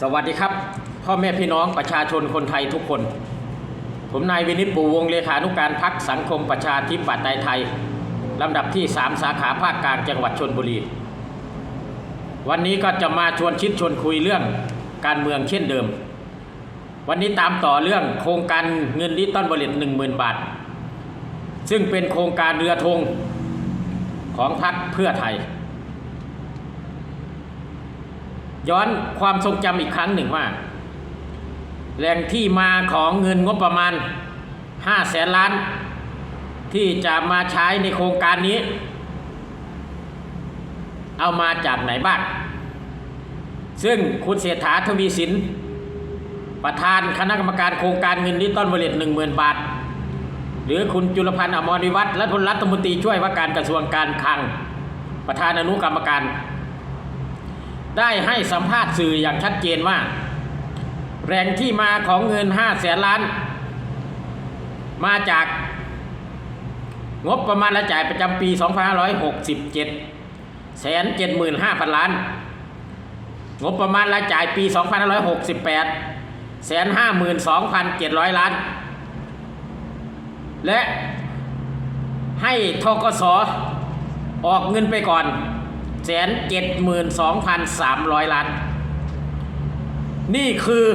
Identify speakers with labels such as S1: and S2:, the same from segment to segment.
S1: สวัสดีครับ พ่อแม่พี่น้องประชาชนคนไทยทุกคน ผมนายวินิจปูวงเลขานุการพักสังคมประชาธิปัตยไทยลำดับที่ 3 สาขาภาคกลางจังหวัดชนบุรี วันนี้ก็จะมาชวนคิดชวนคุยเรื่องการเมืองเช่นเดิม วันนี้ตามต่อเรื่องโครงการเงินดิจิตอลบริษัทหนึ่งหมื่นบาท ซึ่งเป็นโครงการเรือธงของพรรคเพื่อไทย ย้อนความทรงจำอีกครั้งหนึ่งว่า แหล่งที่มาของเงินงบประมาณ5แสนล้าน ที่จะมาใช้ในโครงการนี้ เอามาจากไหนบ้างซึ่งคุณเศรษฐาทวีสิน ประธานคณะกรรมการโครงการเงินดิจิตอลบริษัทหนึ่งหมื่นบาท หรือคุณจุลพันธ์อมรวิวัฒน์และทุนรัฐมนตรีช่วยว่าการกระทรวงการคลัง ประธานอนุกรรมการ ได้ให้สัมภาษณ์สื่ออย่างชัดเจนว่าแหล่งที่มาของเงิน5แสนล้าน มาจากงบประมาณรายจ่ายประจำปี 2567แสน75,000 ล้าน งบประมาณรายจ่ายปี 2568แสน52,700 ล้าน และให้ทกสออกเงินไปก่อน แสนเจ็ดหมื่นสองพันสามร้อยล้าน นี่คือ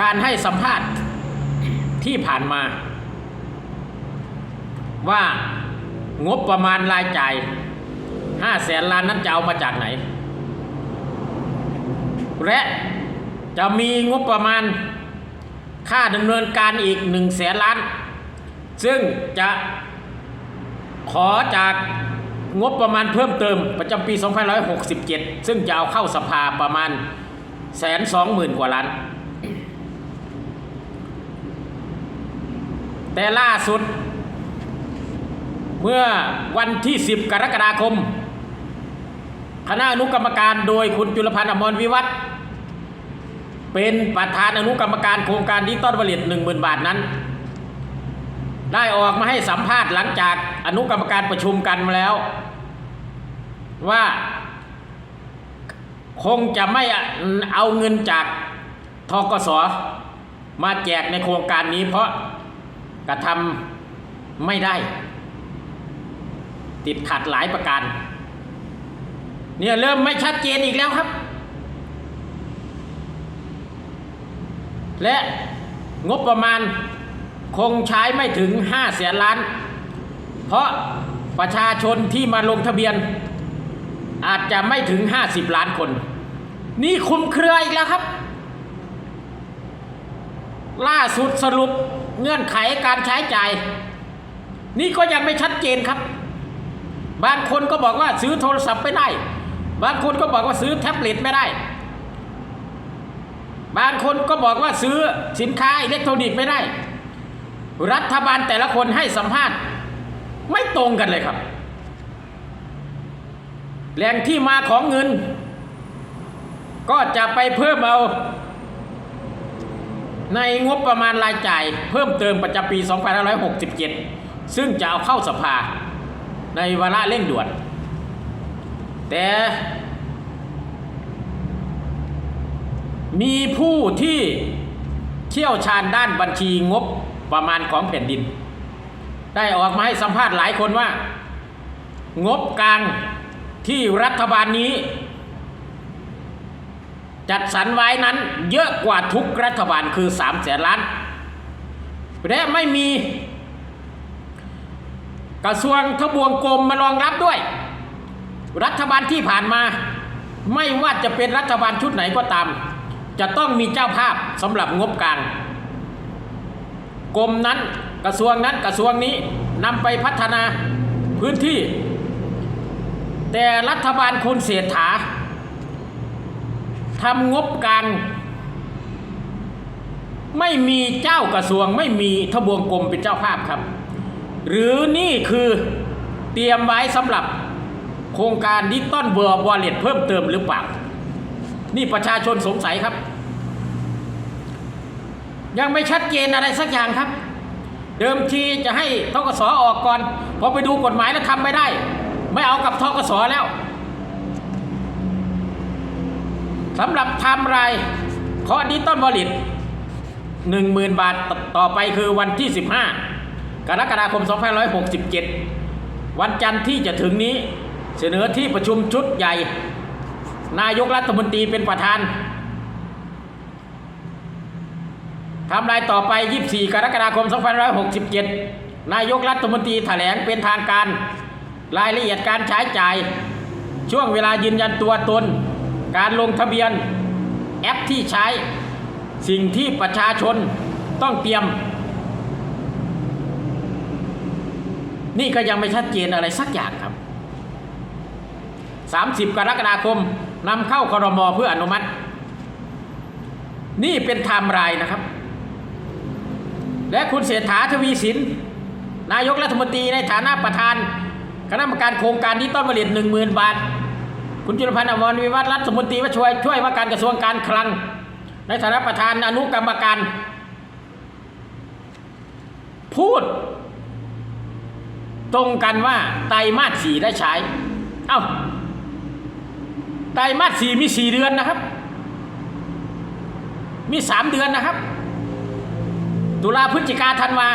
S1: การให้สัมภาษณ์ที่ผ่านมา ว่างบประมาณรายจ่ายห้าแสนล้านนั้นจะเอามาจากไหน และจะมีงบประมาณค่าดำเนินการอีก1นึ่งแสนล้าน ซึ่งจะ ขอจากงบประมาณเพิ่มเติมประจำปี 2567 ซึ่งจะเอาเข้าสภาประมาณแสนสองหมื่นกว่าล้าน แต่ล่าสุด เมื่อวันที่ 10 กรกฎาคม คณะอนุกรรมการโดยคุณจุลพันธ์อมรวิวัฒน์เป็นประธานอนุกรรมการโครงการดิจิตอลวลิตหนึ่งหมื่นบาทนั้น ได้ออกมาให้สัมภาษณ์หลังจากอนุกรรมการประชุมกันมาแล้ว ว่าคงจะไม่เอาเงินจากทกสมาแจกในโครงการนี้เพราะกระทำไม่ได้ ติดขัดหลายประการ เนี่ยเริ่มไม่ชัดเจนอีกแล้วครับ และงบประมาณ คงใช้ไม่ถึง5แสนล้าน เพราะประชาชนที่มาลงทะเบียน อาจจะไม่ถึง 50 ล้านคน นี่คุมเครืออีกแล้วครับ ล่าสุดสรุปเงื่อนไขการใช้จ่าย นี่ก็ยังไม่ชัดเจนครับ บางคนก็บอกว่าซื้อโทรศัพท์ไม่ได้ บางคนก็บอกว่าซื้อแท็บเล็ตไม่ได้ บางคนก็บอกว่าซื้อสินค้าอิเล็กทรอนิกส์ไม่ได้ รัฐบาลแต่ละคนให้สัมภาษณ์ ไม่ตรงกันเลยครับ แหล่งที่มาของเงิน ก็จะไปเพิ่มเอา ในงบประมาณรายจ่าย เพิ่มเติมประจำปี 2567 ซึ่งจะเอาเข้าสภา ในวาระเร่งด่วน แต่มีผู้ที่ เชี่ยวชาญด้านบัญชีงบประมาณของแผ่นดิน ได้ออกมาให้สัมภาษณ์หลายคนว่า งบกลางที่รัฐบาลนี้ จัดสรรไว้นั้นเยอะกว่าทุกรัฐบาลคือ3ามแสนล้าน และไม่มีกระทรวงทบวงกรมมารองรับด้วย รัฐบาลที่ผ่านมา ไม่ว่าจะเป็นรัฐบาลชุดไหนก็ตาม จะต้องมีเจ้าภาพสำหรับงบกลางกรมนั้นกระทรวงนั้นกระทรวงนี้นำไปพัฒนาพื้นที่ แต่รัฐบาลคุณเศรษฐาทำงบกลางไม่มีเจ้ากระทรวงไม่มีทบวงกรมเป็นเจ้าภาพครับ หรือนี่คือเตรียมไว้สำหรับโครงการดิจิตอลเวอร์วอลเลตเพิ่มเติมหรือเปล่า นี่ประชาชนสงสัยครับ ยังไม่ชัดเจนอะไรสักอย่างครับ เดิมทีจะให้ทกสออกก่อนพอไปดูกฎหมายแล้วทำไม่ได้ ไม่เอากับทกสแล้วสำหรับไทม์ไลน์คอร์สดิจิตอลวอลเล็ต10,000 บาทต่อไปคือวันที่ 15 กรกฎาคม 2567 วันจันทร์ที่จะถึงนี้เสนอที่ประชุมชุดใหญ่ นายกรัฐมนตรีเป็นประธานทำลายต่อไป 24 กรกฎาคม 2567 นายกรัฐมนตรีแถลงเป็นทางการ รายละเอียดการใช้จ่าย ช่วงเวลายืนยันตัวตน การลงทะเบียน แอปที่ใช้ สิ่งที่ประชาชนต้องเตรียม นี่ก็ยังไม่ชัดเจนอะไรสักอย่างครับ 30 กรกฎาคม นำเข้าคอรมอเพื่ออนุมัติ นี่เป็นไทม์ไลน์นะครับ และคุณเศรษฐาทวีสิน นายกรัฐมนตรีในฐานะประธาน คณะกรรมการโครงการดิจิตอลวอลเล็ตหนึ่งหมื่นบาท คุณจุลพันธ์อมรวิวัฒน์รัฐมนตรีว่าช่วยช่วยว่าการกระทรวงการคลัง ในฐานะประธานอนุกรรมการ พูด ตรงกันว่าไตรมาสสี่ได้ใช้ เอ้า ไตรมาสสี่มีสี่เดือนนะครับ มีสามเดือนนะครับ ตุลาพฤศจิกาธันวา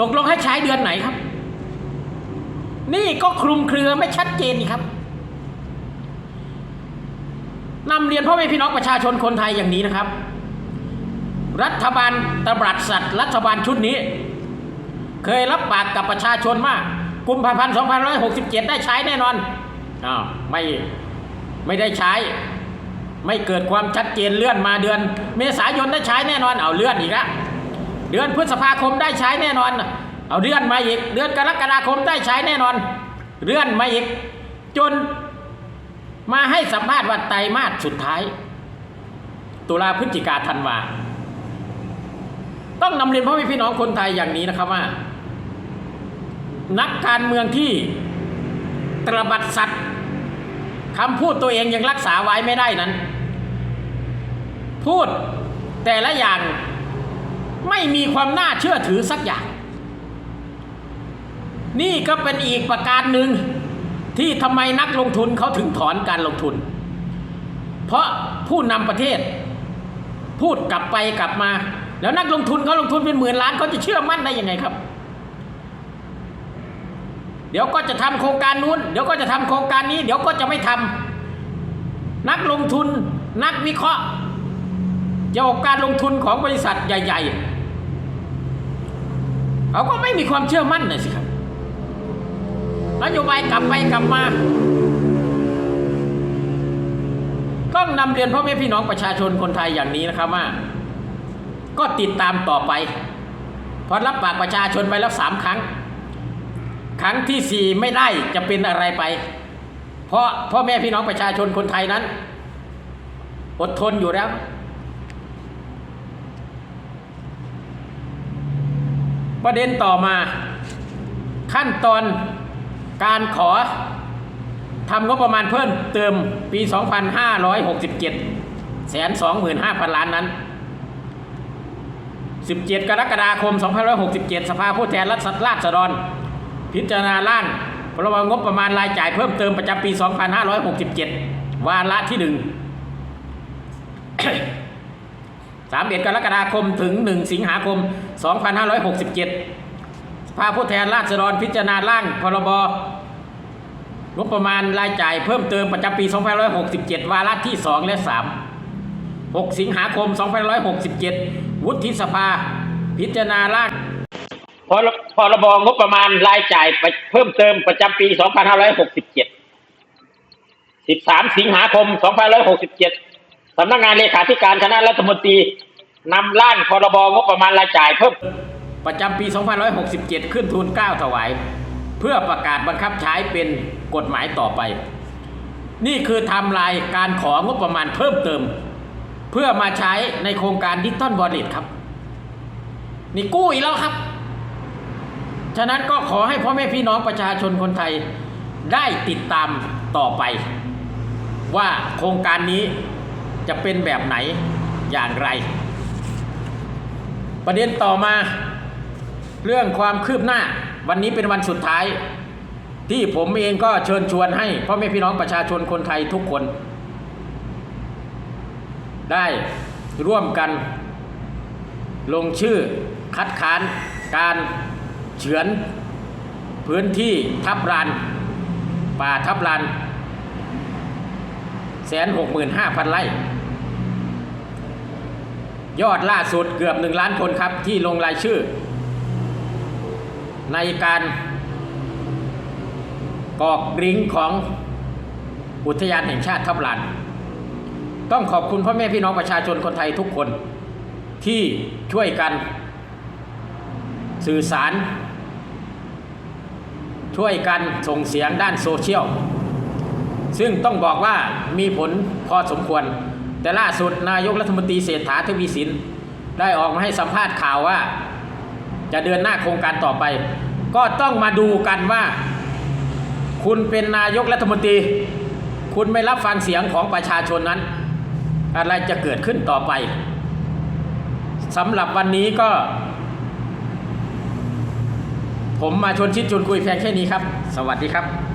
S1: ตกลงให้ใช้เดือนไหนครับ นี่ก็คลุมเครือไม่ชัดเจนนี่ครับนำเรียนพ่อแม่พี่น้องประชาชนคนไทยอย่างนี้นะครับ รัฐบาลตบรัดสัตว์รัฐบาลชุดนี้ เคยรับปากกับประชาชนว่ากุมภาพันธ์2567 ได้ใช้แน่นอนอ้าวไม่ ไม่ได้ใช้ ไม่เกิดความชัดเจนเลื่อนมาเดือน เมษายนได้ใช้แน่นอนเอาเลื่อนอีกละเดือนพฤษภาคมได้ใช้แน่นอน เอาเลื่อนมาอีก เดือนกรกฎาคมได้ใช้แน่นอน เลื่อนมาอีก จนมาให้สัมภาษณ์ว่าไตรมาสสุดท้าย ตุลาพฤศจิกาธันวาต้องนำเรียนพ่อแม่พี่น้องคนไทยอย่างนี้นะครับว่า นักการเมืองที่ตระบัดสัตว์ คำพูดตัวเองยังรักษาไว้ไม่ได้นั้น พูดแต่ละอย่างไม่มีความน่าเชื่อถือสักอย่าง นี่ก็เป็นอีกประการหนึ่งที่ทำไมนักลงทุนเขาถึงถอนการลงทุน เพราะผู้นำประเทศ พูดกลับไปกลับมา แล้วนักลงทุนเขาลงทุนเป็นหมื่นล้านเขาจะเชื่อมั่นได้ยังไงครับ เดี๋ยวก็จะทำโครงการนู้น เดี๋ยวก็จะทำโครงการนี้ เดี๋ยวก็จะไม่ทำนักลงทุนนักวิเคราะห์เกี่ยวกับการลงทุนของบริษัทใหญ่ ๆ เขาก็ไม่มีความเชื่อมั่นเลยสิครับนโยบายกลับไปกลับมาต้องนำเรียนพ่อแม่พี่น้องประชาชนคนไทยอย่างนี้นะครับว่า ก็ติดตามต่อไปพราะรับปากประชาชนไปแล้วสามครั้ง ครั้งที่สี่ไม่ได้จะเป็นอะไรไป เพราะพ่อแม่พี่น้องประชาชนคนไทยนั้น อดทนอยู่แล้ว ประเด็นต่อมา ขั้นตอนการขอทำงบประมาณเพิ่มเติมปี 2567แสน25,000 ล้านนั้น 17 กรกฎาคม 2567 สภาผู้แทนรัฐราษฎร พิจารณาร่างพรบงบประมาณรายจ่ายเพิ่มเติมประจำปี 2567 วาระที่ 1 31 กรกฎาคมถึง 1 สิงหาคม 2567 สภาผู้แทนราษฎรพิจารณาร่างพรบงบประมาณรายจ่ายเพิ่มเติมประจำปี 2567 วาระที่ 2 และ 3 6 สิงหาคม 2567 วุฒิสภา พิจารณาร่าง พรพรบงบประมาณรายจ่ายเพิ่มเติมประจำปี 2567 13 สิงหาคม 2567 สำนักงานเลขาธิการคณะรัฐมนตรีนำร่างพรบงบประมาณรายจ่ายเพิ่มประจำปี 2567 ขึ้นทุนเก้าถวาย เพื่อประกาศบังคับใช้เป็นกฎหมายต่อไป นี่คือทำลายการของบประมาณเพิ่มเติม เพื่อมาใช้ในโครงการดิจิตอลวอลเลตครับ นี่กู้อีกแล้วครับ ฉะนั้นก็ขอให้พ่อแม่พี่น้องประชาชนคนไทยได้ติดตามต่อไป ว่าโครงการนี้จะเป็นแบบไหนอย่างไร ประเด็นต่อมาเรื่องความคืบหน้าวันนี้เป็นวันสุดท้าย ที่ผมเองก็เชิญชวนให้พ่อแม่พี่น้องประชาชนคนไทยทุกคน ได้ร่วมกันลงชื่อคัดค้านการ เฉือนพื้นที่ทับลาน ป่าทับลานแสนหกหมื่นห้าพันไร่ยอดล่าสุดเกือบหนึ่งล้านคนครับที่ลงรายชื่อ ในการกอกริ้งของอุทยานแห่งชาติทับลาน ต้องขอบคุณพ่อแม่พี่น้องประชาชนคนไทยทุกคนที่ช่วยกัน สื่อสาร ช่วยกันส่งเสียงด้านโซเชียล ซึ่งต้องบอกว่ามีผลพอสมควร แต่ล่าสุดนายกรัฐมนตรีเศรษฐาทวีสิน ได้ออกมาให้สัมภาษณ์ข่าวว่า จะเดินหน้าโครงการต่อไป ก็ต้องมาดูกันว่า คุณเป็นนายกรัฐมนตรี คุณไม่รับฟังเสียงของประชาชนนั้น อะไรจะเกิดขึ้นต่อไปสำหรับวันนี้ก็ ผมมาชวนชิดชวนคุยแฟนแค่นี้ครับ สวัสดีครับ